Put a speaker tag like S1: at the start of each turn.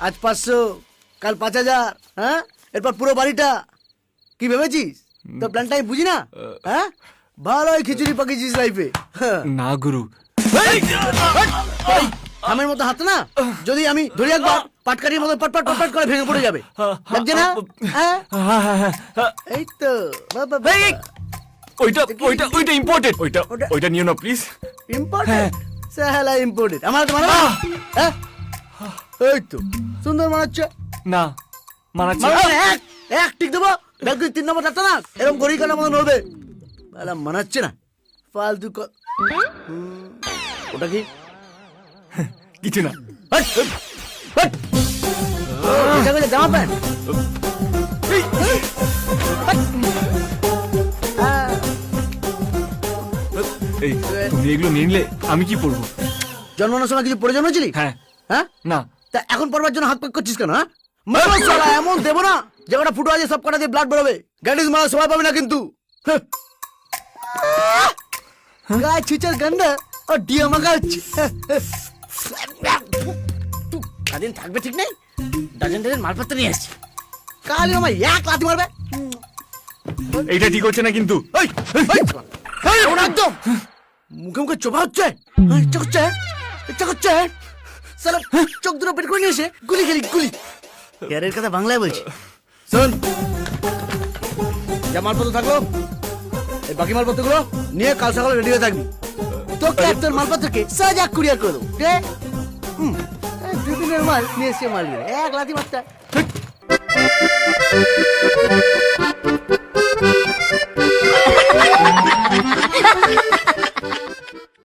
S1: আজ পাঁচশো কাল পাঁচ হাজার হ্যাঁ? এরপর পুরো বাড়িটা। কি ভেবেছিস? তো প্ল্যানটা আমি বুঝি না হ্যাঁ? ভালোই খিচুড়ি পাকিয়েছিস লাইফে
S2: না গুরু।
S1: আমের মতো হাত না? যদি আমি ধরি একবার পাটকারির মতো পটপট পটপট করে ভেঙে পড়ে যাবে। লাগছে না? হ্যাঁ?
S2: হ্যাঁ, হ্যাঁ, হ্যাঁ, হ্যাঁ।
S1: এই তো
S2: ওইটা ওইটা ওইটা ইম্পর্টেন্ট ওইটা ওইটা নিও না প্লিজ
S1: ইম্পর্টেন্ট সাহেলা ইম্পর্টেন্ট আমার তো মানা হ্যাঁ? এই তো সুন্দর মানাচ্ছে?
S2: না মানাচ্ছি
S1: এক এক ঠিক দেবো? ব্যালকনি তিন নম্বর চারটা না? এরকম গড়ি কাটার মতো নড়বে তাহলে মানাচ্ছে না। ফালতু ওটা কি?
S2: কিছু না।
S1: জামা প্যান্ট?
S2: এই তুমি এগুলো নিয়ে নিলে আমি কি পড়ব
S1: জন্মানোর সময় কিছু পড়ে জন্মেছিলি
S2: হ্যাঁ।
S1: হ্যাঁ?
S2: না।
S1: তা এখন পড়বার জন্য হাত পাক করছিস কেন হ্যাঁ? মারো শালা, এমন দেবো না যে কটা ফুটো আছে সব কটা দিয়ে ব্লাড বেরোবে। গ্যাটিস মারা সবাই পাবে না কিন্তু। হ্যাঁ। গায়ে ছিচের গন্ধ ও ডিয়া মাগাচ্ছে কাদিন থাকবে ঠিক নেই? ডাজন ডাজন মালপত্র নিয়ে আসছি। কালি আমার এক লাথি মারবে।
S2: এইটা ঠিক হচ্ছে না কিন্তু।
S1: একদম। মুখে মুখে চোপা হচ্ছে। ইচ্ছা করছে ইচ্ছা করছে। সালা চোখ দুটো বের করে নিয়ে এসে গুলি খেলি গুলি। ইয়ারের কথা বাংলায় বলছি। শোন। যা মালপত্র থাকল এই বাকি মালপত্রগুলো নিয়ে কাল সকালে রেডি হয়ে থাকবি। তোকে আর তোর মালপত্রকে সাজা কুরিয়ার করে দেবো ঠিক দুদিনের মাল নিয়ে এসে মাল এক লাথি মারতে